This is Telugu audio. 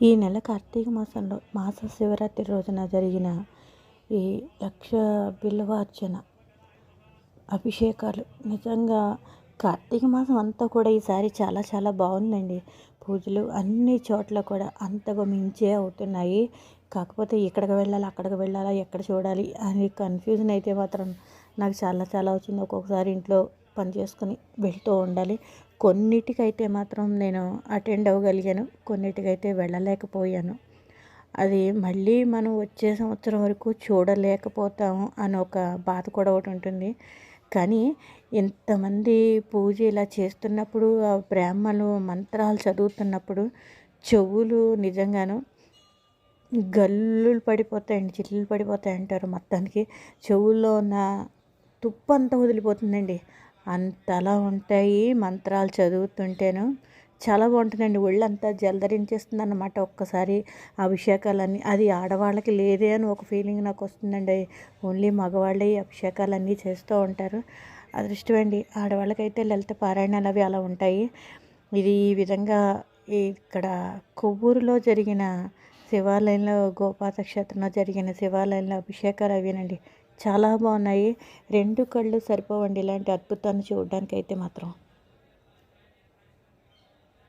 ఈ నెల కార్తీక మాసంలో మాస శివరాత్రి రోజున జరిగిన ఈ లక్ష బిల్వార్చన అభిషేకాలు. నిజంగా కార్తీక మాసం అంతా కూడా ఈసారి చాలా చాలా బాగుందండి. పూజలు అన్ని చోట్ల కూడా అంతగా మించే అవుతున్నాయి. కాకపోతే ఇక్కడికి వెళ్ళాలి అక్కడికి వెళ్ళాలా ఎక్కడ చూడాలి అని కన్ఫ్యూజన్ అయితే మాత్రం నాకు చాలా చాలా వచ్చింది. ఒక్కొక్కసారి ఇంట్లో పని చేసుకొని వెళ్తూ ఉండాలి. కొన్నిటికైతే మాత్రం నేను అటెండ్ అవ్వగలిగాను. కొన్నిటికైతే వెళ్ళలేకపోయాను. అది మళ్ళీ మనం వచ్చే సంవత్సరం వరకు చూడలేకపోతాము అని ఒక బాధ కూడా ఒకటి ఉంటుంది. కానీ ఇంతమంది పూజ ఇలా చేస్తున్నప్పుడు ఆ బ్రాహ్మలు మంత్రాలు చదువుతున్నప్పుడు చెవులు నిజంగాను గల్లులు పడిపోతాయండి చిల్లులు పడిపోతాయి అంటారు మొత్తానికి. చెవుల్లో ఉన్న తుప్పు అంతా వదిలిపోతుందండి. అంతలా ఉంటాయి మంత్రాలు చదువుతుంటేను. చాలా బాగుంటుందండి. ఒళ్ళంతా జలధరించేస్తుంది అన్నమాట ఒక్కసారి అభిషేకాలన్నీ. అది ఆడవాళ్ళకి లేదే అని ఒక ఫీలింగ్ నాకు వస్తుందండి ఓన్లీ మగవాళ్ళే ఈ అభిషేకాలన్నీ చేస్తూ ఉంటారు. అదృష్టమండి. ఆడవాళ్ళకైతే లలిత పారాయణాలు అవి అలా ఉంటాయి. ఇది ఈ విధంగా ఇక్కడ కొవ్వూరులో జరిగిన శివాలయంలో గోపాత క్షేత్రంలో జరిగిన శివాలయంలో అభిషేకాలు అవేనండి. చాలా బాగున్నాయి. రెండు కళ్ళు సరిపోవండి ఇలాంటి అద్భుతాన్ని చూడడానికి అయితే మాత్రం.